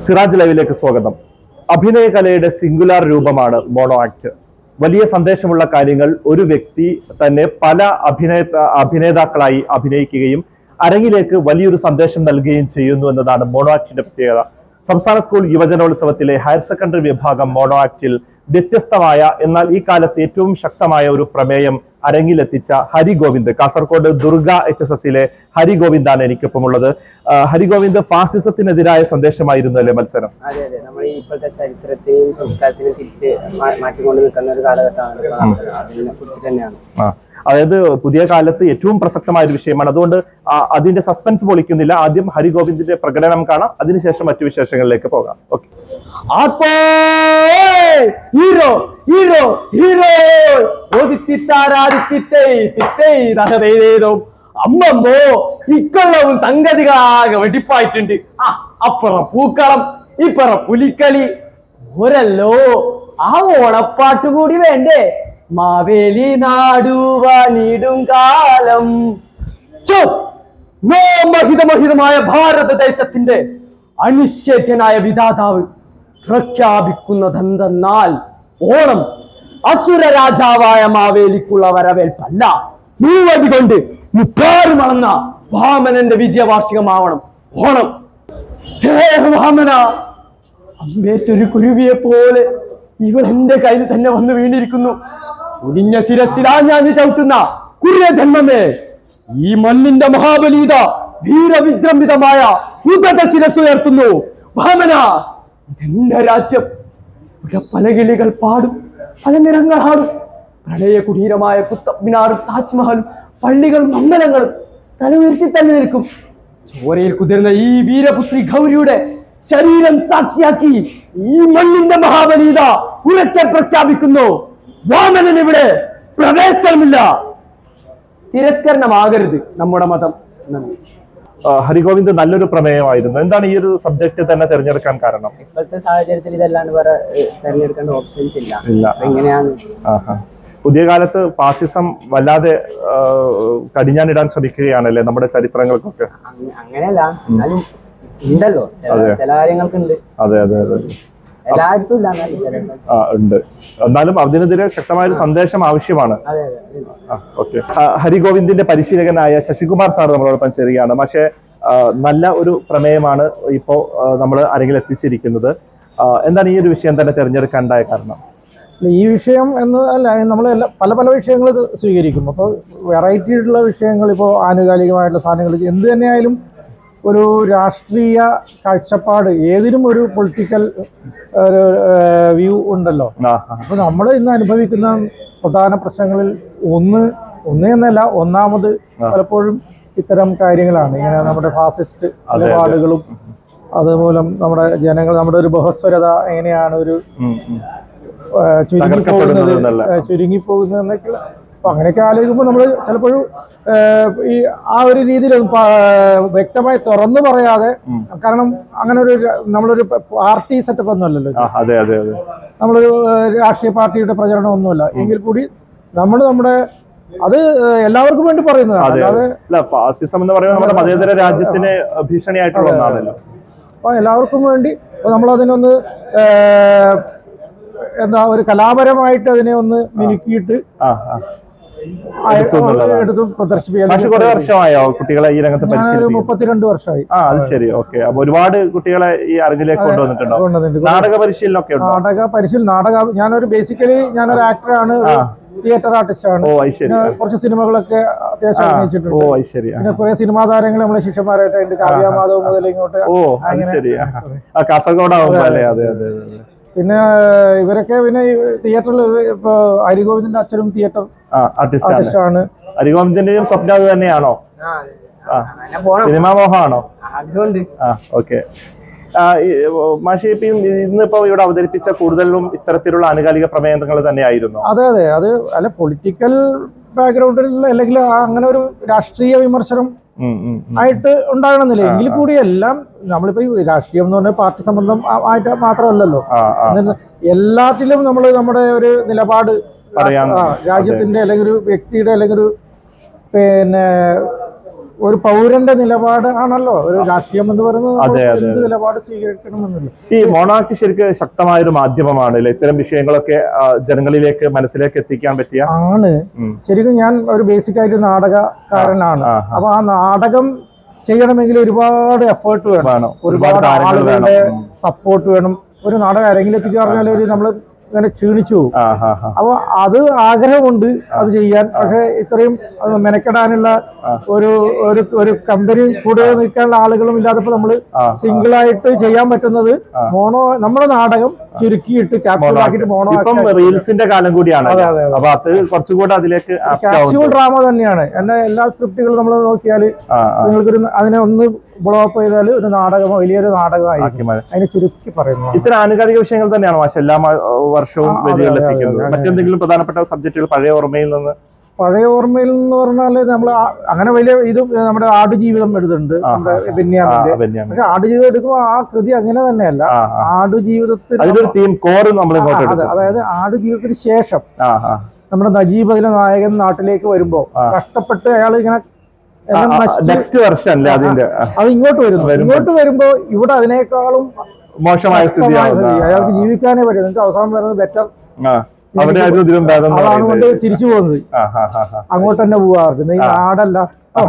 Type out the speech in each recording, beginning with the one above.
സിറാജ് ലൈവിലേക്ക് സ്വാഗതം. അഭിനയ കലയുടെ സിംഗുലാർ രൂപമാണ് മോണോ ആക്ട് വലിയ സന്ദേശമുള്ള കാര്യങ്ങൾ ഒരു വ്യക്തി തന്നെ പല അഭിനയ അഭിനേതാക്കളായി അഭിനയിക്കുകയും അരങ്ങിലേക്ക് വലിയൊരു സന്ദേശം നൽകുകയും ചെയ്യുന്നു എന്നതാണ് മോണോ ആക്ടിന്റെ പ്രത്യേകത. സംസ്ഥാന സ്കൂൾ യുവജനോത്സവത്തിലെ ഹയർ സെക്കൻഡറി വിഭാഗം മോണോ ആക്ടിൽ വ്യത്യസ്തമായ എന്നാൽ ഈ കാലത്ത് ഏറ്റവും ശക്തമായ ഒരു പ്രമേയം അരങ്ങിലെത്തിച്ച ഹരിഗോവിന്ദ് കാസർഗോഡ് ദുർഗ എച്ച് എസ് എസിലെ ഹരിഗോവിന്ദാണ് എനിക്കൊപ്പം ഉള്ളത് ഹരിഗോവിന്ദ് ഫാസിസത്തിനെതിരായ സന്ദേശമായിരുന്നു അല്ലേ മത്സരം? അതെ അതെ. നമ്മൾ ഇപ്പോഴത്തെ ചരിത്രത്തെയും സംസ്കാരത്തെയും തിരിച്ച് മാറ്റിക്കൊണ്ട് നിൽക്കുന്ന ഒരു കാലഘട്ടമാണ് അതിനെ കുറിച്ച് തന്നെയാണ്. അതായത് പുതിയ കാലത്ത് ഏറ്റവും പ്രസക്തമായ ഒരു വിഷയമാണ്. അതുകൊണ്ട് അതിന്റെ സസ്പെൻസ് പൊളിക്കുന്നില്ല. ആദ്യം ഹരിഗോവിന്ദിന്റെ പ്രകടനം കാണാം. അതിനുശേഷം മറ്റു വിശേഷങ്ങളിലേക്ക് പോകാം. Okay hero hero hero! അമ്മമ്മോ ഇക്കൊള്ളവും സംഗതികളാകെ വെടിപ്പായിട്ടുണ്ട്. ആ അപ്പുറം പൂക്കളം ഇപ്പുറം പുലിക്കളി. ഒരല്ലോ ആ ഓണപ്പാട്ട് കൂടി വേണ്ടേ? മാവേലി നാടുവാനിടും കാലം. നോമഹിതമഹിതമായ ഭാരതദേശത്തിന്റെ അനിശ്ചേദ്യനായ വിധാതാവ് പ്രഖ്യാപിക്കുന്നതെന്തെന്നാൽ ഓണം അസുര രാജാവായ മാവേലിക്കുള്ള വരവേൽപ്പല്ല. മൂവടി കൊണ്ട് മണന്ന വാമനന്റെ വിജയവാർഷികമാവണം ഓണം. ഹേ വാമന അമ്പേറ്റൊരു കുരുവിയെ പോലെ ഇവൾ എന്റെ കയ്യിൽ തന്നെ വന്ന് വീണിരിക്കുന്നു. കുടിഞ്ഞ ശിരസിലാ ഞാൻ ചവിട്ടുന്ന കുറിയ ജന്മമേ. ഈ മണ്ണിന്റെ മഹാബലീത വീരവിജൃംഭിതമായ ഉദത ശിരസുയർത്തുന്നു വാമന ഇതെന്റെ രാജ്യം. ഇവിടെ പല കിളികൾ പാടും പല നിറങ്ങൾ നിറങ്ങളാടും പ്രളയ കുടീരമായ കുത്തബ്മിനാറും താജ്മഹലും പള്ളികളും മംഗലങ്ങളും തല ഉയർത്തി തന്നെ നിൽക്കും. ചോരയിൽ കുതിർന്ന ഈ വീരപുത്രി ഗൗരിയുടെ ശരീരം സാക്ഷിയാക്കി ഈ മണ്ണിന്റെ മഹാബലീത ഉറക്കെ പ്രഖ്യാപിക്കുന്നു. വാമനൻ ഇവിടെ പ്രവേശനമില്ല. തിരസ്കരണമാകരുത് നമ്മുടെ മതം. നന്ദി. ഹരി നല്ലൊരു പ്രമേയമായിരുന്നു. എന്താണ് ഈ ഒരു സബ്ജക്ട് തന്നെ തിരഞ്ഞെടുക്കാൻ കാരണം? ഇപ്പോഴത്തെ സാഹചര്യത്തിൽ ഇതല്ലാണ്ട് വേറെ തിരഞ്ഞെടുക്കേണ്ട ഓപ്ഷൻസ് ഇല്ല. ഇല്ല. എങ്ങനെയാണ്? പുതിയ കാലത്ത് ഫാസിസം വല്ലാതെ കടിഞ്ഞാനിടാൻ ശ്രമിക്കുകയാണല്ലേ നമ്മുടെ ചരിത്രങ്ങൾക്കൊക്കെ? അങ്ങ- അങ്ങനെയല്ല. എന്നാലും ഉണ്ടല്ലോ. ചില കാര്യങ്ങൾക്കുണ്ട്. അതെ അതെ അതെ. ആ ഉണ്ട്. എന്നാലും അതിനെതിരെ ശക്തമായ ഒരു സന്ദേശം ആവശ്യമാണ്. അതെ അതെ അതെ. ഓക്കെ. ഹരിഗോവിന്ദിന്റെ പരിശീലകനായ ശശികുമാർ സാർ നമ്മളോടൊപ്പം ചെറിയാണ് പക്ഷേ നല്ല ഒരു പ്രമേയമാണ് ഇപ്പോ നമ്മൾ അരങ്ങിൽ എത്തിച്ചിരിക്കുന്നത്. എന്താണ് ഈ ഒരു വിഷയം തന്നെ തിരഞ്ഞെടുക്കാനുണ്ടായ കാരണം? ഈ വിഷയം എന്ന് അല്ല നമ്മൾ പല പല വിഷയങ്ങൾ സ്വീകരിക്കും അപ്പോൾ വെറൈറ്റി ആയിട്ടുള്ള വിഷയങ്ങൾ ഇപ്പോൾ ആനുകാലികമായിട്ടുള്ള സാധനങ്ങൾ എന്ത് തന്നെയായാലും ഒരു രാഷ്ട്രീയ കാഴ്ചപ്പാട് ഏതിനും ഒരു പൊളിറ്റിക്കൽ ഒരു വ്യൂ ഉണ്ടല്ലോ. അപ്പോൾ നമ്മൾ ഇന്ന് അനുഭവിക്കുന്ന പ്രധാന പ്രശ്നങ്ങളിൽ ഒന്ന് ഒന്നേന്നല്ല ഒന്നാമത് പലപ്പോഴും ഇത്തരം കാര്യങ്ങളാണ്. ഇങ്ങനെ നമ്മുടെ ഫാസിസ്റ്റ്. നിലപാടുകളും അതുമൂലം നമ്മുടെ ജനങ്ങൾ നമ്മുടെ ഒരു ബഹസ്വരത എങ്ങനെയാണ് ഒരു ചുരുങ്ങിപ്പോകുന്നത് ചുരുങ്ങിപ്പോകുന്നതെന്നൊക്കെ ചുരുങ്ങിപ്പോകുന്നത് എന്നൊക്കെ അപ്പൊ അങ്ങനെയൊക്കെ ആലോചിക്കുമ്പോൾ നമ്മൾ ചിലപ്പോഴും ഈ ആ ഒരു രീതിയിൽ വ്യക്തമായി തുറന്നു പറയാതെ കാരണം അങ്ങനെ ഒരു നമ്മളൊരു പാർട്ടി സെറ്റപ്പ് ഒന്നും അല്ലല്ലോ നമ്മളൊരു രാഷ്ട്രീയ പാർട്ടിയുടെ പ്രചരണം ഒന്നുമല്ല. എങ്കിൽ കൂടി നമ്മൾ നമ്മുടെ അത് എല്ലാവർക്കും വേണ്ടി പറയുന്നതാണ്. അല്ലാതെ അല്ല ഫാസിസം എന്ന് പറയുന്നത് നമ്മുടെ മതേതര രാജ്യത്തിന് ഭീഷണിയായിട്ടുള്ള ഒന്നാണല്ലോ. അപ്പൊ എല്ലാവർക്കും വേണ്ടി നമ്മൾ അതിനൊന്ന് എന്താ ഒരു കലാപരമായിട്ട് അതിനെ ഒന്ന് മിനുക്കിയിട്ട് എടുത്തു. പ്രദർശിപ്പിക്കാൻ കുറെ വർഷമായോ കുട്ടികളെ ഈ രംഗത്ത് പരിശീലിപ്പിക്കും മുപ്പത്തിരണ്ട് വർഷമായി. ആ അത് ശരി. ഓക്കെ. അപ്പൊ ഒരുപാട് കുട്ടികളെ ഈ അറിഞ്ഞിലേക്ക് കൊണ്ടുവന്നിട്ടുണ്ടോ. നാടക പരിശീലനമൊക്കെ ഉണ്ടോ? നാടക പരിശീലനം നാടക ഞാനൊരു ബേസിക്കലി ഞാനൊരു ആക്ടറാണ് ആണ് തിയേറ്റർ ആർട്ടിസ്റ്റ് ആണ്. കുറച്ച് സിനിമകളൊക്കെ അത്യാവശ്യം അഭിനയിച്ചിട്ടുണ്ട്. ഓ ശരി. പിന്നെ കുറെ സിനിമാ താരങ്ങൾ നമ്മളെ ശിഷ്യന്മാരായിട്ടുണ്ട് കാവ്യ മാധവ് മുതൽ ഇങ്ങോട്ട് ഓ ശരി. ആ. ആ കാസർഗോഡ് ആവുമ്പോ അല്ലേ? അതെ അതെ പിന്നെ ഇവരൊക്കെ പിന്നെ തിയേറ്ററിൽ ഇപ്പൊ ഹരിഗോവിന്ദന്റെ അച്ഛനും തിയേറ്റർ ആർട്ടിസ്റ്റ് ആണ്. അരിഗോവിന്ദന്റെയും സ്വപ്നം അത് തന്നെയാണോ? സിനിമാ മോഹമാണോ? ആ ഓക്കെ. മാഷി ഇപ്പൊ ഇന്നിപ്പോ ഇവിടെ അവതരിപ്പിച്ച കൂടുതലും ഇത്തരത്തിലുള്ള ആനുകാലിക പ്രമേയങ്ങൾ തന്നെയായിരുന്നു. അതെ അതെ. അത് അല്ല പൊളിറ്റിക്കൽ ബാക്ക്ഗ്രൗണ്ടിൽ അല്ലെങ്കിൽ അങ്ങനെ ഒരു രാഷ്ട്രീയ വിമർശനം. ആയിട്ട് ഉണ്ടാകണമെന്നില്ല എങ്കിൽ കൂടി എല്ലാം നമ്മളിപ്പോ രാഷ്ട്രീയം എന്ന് പറഞ്ഞാൽ പാർട്ടി സംബന്ധം ആയിട്ട് മാത്രമല്ലല്ലോ. എല്ലാത്തിലും നമ്മൾ നമ്മുടെ ഒരു നിലപാട് രാജ്യത്തിന്റെ അല്ലെങ്കിൽ ഒരു വ്യക്തിയുടെ അല്ലെങ്കിൽ ഒരു പിന്നെ ഒരു പൗരന്റെ നിലപാട് ആണല്ലോ. ഒരു രാഷ്ട്രീയം എന്ന് പറയുന്നത് നിലപാട് സ്വീകരിക്കണമെന്നില്ല. ഈ മോണാർക്കി ശരിക്കും ശക്തമായ ഒരു മാധ്യമമാണ് ഇത്തരം വിഷയങ്ങളൊക്കെ ജനങ്ങളിലേക്ക് മനസ്സിലേക്ക് എത്തിക്കാൻ പറ്റിയ ആണ്. ശരിക്കും ഞാൻ ഒരു ബേസിക് ആയിട്ട് നാടകക്കാരനാണ്. അപ്പൊ ആ നാടകം ചെയ്യണമെങ്കിൽ ഒരുപാട് എഫേർട്ട് വേണം. ഒരുപാട് ആളുകളുടെ സപ്പോർട്ട് വേണം. ഒരു നാടകം ആരെങ്കിലും എത്തിക്കുക പറഞ്ഞാൽ ഒരു നമ്മൾ ഇങ്ങനെ ക്ഷീണിച്ചു പോകും. അപ്പൊ അത് ആഗ്രഹമുണ്ട് അത് ചെയ്യാൻ. പക്ഷെ ഇത്രയും മെനക്കെടാനുള്ള ഒരു ഒരു ഒരു കമ്പനി കൂടെ നിൽക്കാനുള്ള ആളുകളും ഇല്ലാത്തപ്പോ നമ്മൾ സിംഗിളായിട്ട് സിംഗിൾ ആയിട്ട് ചെയ്യാൻ പറ്റുന്നത് മോണോ നമ്മുടെ നാടകം ചുരുക്കിയിട്ട് മോണോ ഇപ്പം റീൽസിന്റെ കാലം കൂടിയാണ്. അപ്പൊ അത് കുറച്ചുകൂടെ അതിലേക്ക് ക്യാപ്സ്യൂൾ. ഡ്രാമ തന്നെയാണ് എന്നെ എല്ലാ സ്ക്രിപ്റ്റുകളും നമ്മൾ നോക്കിയാൽ. നിങ്ങൾക്കൊരു അതിനെ ഒന്ന് ബ്ലോ അപ്പ് ചെയ്താൽ ഒരു നാടകമോ വലിയൊരു നാടകമായിരിക്കും. അതിനെ ചുരുക്കി പറയുന്നു ഇത്തരം ആനുകാലിക വിഷയങ്ങൾ തന്നെയാണ് മാഷ എല്ലാ വർഷവും. മറ്റെന്തെങ്കിലും പ്രധാനപ്പെട്ട സബ്ജക്റ്റുകൾ പഴയ ഓർമ്മയിൽ നിന്ന് പഴയ ഓർമ്മയിൽ എന്ന് പറഞ്ഞാൽ നമ്മൾ അങ്ങനെ വലിയ ഇത് നമ്മുടെ ആടുജീവിതം എടുത്തിട്ടുണ്ട്. ബെന്യാമിന്റെ. പക്ഷെ ആടുജീവിതം എടുക്കുമ്പോൾ ആ കൃതി അങ്ങനെ തന്നെയല്ല. ആടുജീവിതത്തിൽ അതായത് ആടുജീവിതത്തിന് ശേഷം. നമ്മുടെ നജീബ് അതിലെ നായകൻ നാട്ടിലേക്ക് വരുമ്പോ കഷ്ടപ്പെട്ട് അയാൾ ഇങ്ങനെ നെക്സ്റ്റ് വർഷം അല്ലേ അതിന്റെ? അത് ഇങ്ങോട്ട് വരുന്നു. ഇങ്ങോട്ട് വരുമ്പോ ഇവിടെ അതിനേക്കാളും മോശമായ സ്ഥിതി. അയാൾക്ക് ജീവിക്കാനേ പറ്റും. നിങ്ങൾക്ക് അവസാനം വരുന്നത് ബെറ്റർ അവിടെ ആയിരുന്നു ഇതിലും ഭേദം എന്ന് അതാണ് കൊണ്ട് പറയുന്നത്. തിരിച്ചു പോകുന്നത്. അങ്ങോട്ട് തന്നെ പോവാറുണ്ട് ഈ നാടല്ല.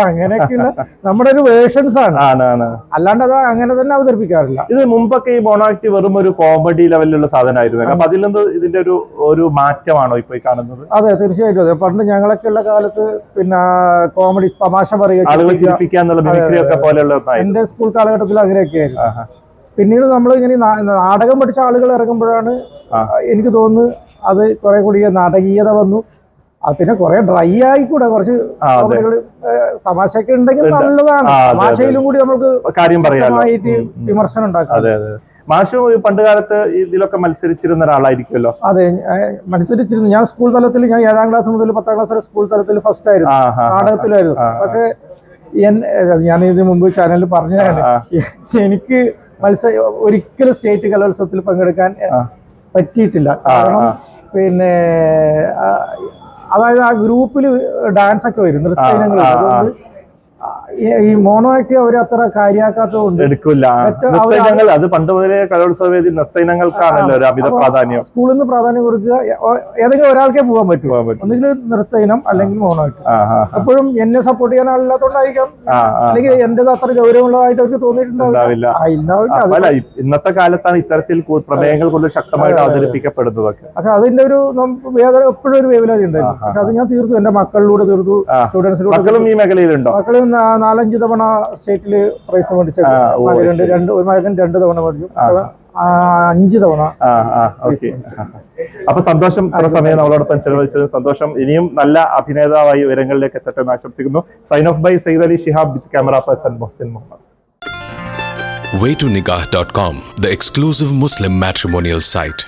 അങ്ങനെയൊക്കെയുള്ള നമ്മുടെ ഒരു വേർഷൻസ് ആണ്. അല്ലാണ്ട് അത് അങ്ങനെ തന്നെ അവതരിപ്പിക്കാറില്ല. ഇത് മുമ്പൊക്കെ ഈ മോണോആക്ട് വെറും ഒരു കോമഡി ലെവലിലുള്ള സാധനമായിരുന്നു. അപ്പൊ അതിൽ നിന്ന് ഇതിന്റെ ഒരു ഒരു മാറ്റമാണോ ഇപ്പൊ കാണുന്നത്? അതെ തീർച്ചയായിട്ടും അതെ. പണ്ട് ഞങ്ങളൊക്കെ ഉള്ള കാലത്ത് പിന്നെ കോമഡി തമാശ പറയുക പോലെയുള്ള എന്റെ സ്കൂൾ കാലഘട്ടത്തിൽ അങ്ങനെയൊക്കെ ആയിരുന്നു പിന്നീട് നമ്മൾ ഇങ്ങനെ നാടകം പഠിച്ച ആളുകൾ ഇറങ്ങുമ്പോഴാണ്. എനിക്ക് തോന്നുന്നു അത് കുറെ കൂടി നാടകീയത വന്നു. അത് പിന്നെ കുറെ ഡ്രൈ ആയി കൂടെ കുറച്ച്. തമാശയൊക്കെ ഉണ്ടെങ്കിൽ നല്ലതാണ്. തമാശയിലും കൂടി നമുക്ക് കാര്യം പറയാനായിട്ട്. വിമർശനം ഉണ്ടാക്കാം. മാഷു പണ്ട് കാലത്ത് ഇതിലൊക്കെ മത്സരിച്ചിരുന്ന ഒരാളായിരിക്കുമല്ലോ? അതെ മത്സരിച്ചിരുന്നു. ഞാൻ സ്കൂൾ തലത്തിൽ ഞാൻ ഏഴാം ക്ലാസ് മുതൽ പത്താം ക്ലാസ് വരെ സ്കൂൾ തലത്തിൽ ഫസ്റ്റ് ആയിരുന്നു. നാടകത്തിലായിരുന്നു. പക്ഷേ ഞാൻ ഇതിന് മുമ്പ് ചാനലിൽ പറഞ്ഞതാണ്. എനിക്ക് മത്സര ഒരിക്കലും സ്റ്റേറ്റ് കലോത്സവത്തിൽ പങ്കെടുക്കാൻ പറ്റിയിട്ടില്ല. കാരണം. പിന്നെ അതായത് ആ ഗ്രൂപ്പിൽ ഡാൻസ് ഒക്കെ വരും നൃത്ത ഇനങ്ങൾ ആ, ആ. അതുകൊണ്ട് ഈ- മോണോ ആക്ട് അവർ അത്ര കാര്യമാക്കാത്തതുകൊണ്ട് എടുക്കില്ല. മറ്റ് നൃത്ത അവർ ഇനങ്ങൾ അത് പണ്ട് മുതലേ കലോത്സവ വേദി നൃത്ത ഒരു അമിത പ്രാധാന്യം. സ്കൂളിൽ നിന്ന് പ്രാധാന്യം കൊടുക്കുക ഏതെങ്കിലും ഒരാൾക്കേ പോകാൻ പറ്റൂ. പോകാൻ പറ്റും. ഒന്നുകിൽ നൃത്ത ഇനം അല്ലെങ്കിൽ മോണോ ആക്ട് ആ, ആ, ആ. എപ്പോഴും എന്നെ സപ്പോർട്ട് ചെയ്യാൻ ആളില്ലാത്തോണ്ടായിരിക്കാം. അല്ലെങ്കിൽ എന്റേത് അത്ര ഗൗരവമുള്ളതായിട്ട് അവർക്ക് തോന്നിയിട്ടുണ്ടാവില്ല. ഇന്നത്തെ കാലത്താണ് ഇത്തരത്തിൽ പ്രമേയങ്ങൾ കൂടുതൽ ശക്തമായിട്ട്. അവതരിപ്പിക്കപ്പെടുന്നതൊക്കെ. പക്ഷെ അതിന്റെ ഒരു വേദന എപ്പോഴും ഒരു വേവലാതി ഉണ്ടായിരുന്നു. പക്ഷെ അത് ഞാൻ തീർത്തു എന്റെ മക്കളിലൂടെ തീർത്തു. സ്റ്റുഡൻസിലൂടെ മക്കളും ഈ മേഖലയിലുണ്ടോ? മക്കളും നാലഞ്ച് തവണ സ്റ്റേറ്റിൽ പ്രൈസ് മേടിച്ചു രണ്ട് രണ്ട് ഒരു മകൻ രണ്ട് തവണ മേടിച്ചു. അഞ്ച് തവണ ആ ആ ഓക്കെ. അപ്പൊ സന്തോഷം ഇത്ര സമയം നമ്മളോടൊപ്പം ചെലവഴിച്ചത് സന്തോഷം. ഇനിയും നല്ല അഭിനേതാവായി ഉയരങ്ങളിലേക്ക് എത്തട്ടെ എന്ന് ആശംസിക്കുന്നു. Sign off by Sayyid Ali Shihab camera person Mohsin Muhammad waytonikah.com, the exclusive Muslim matrimonial site.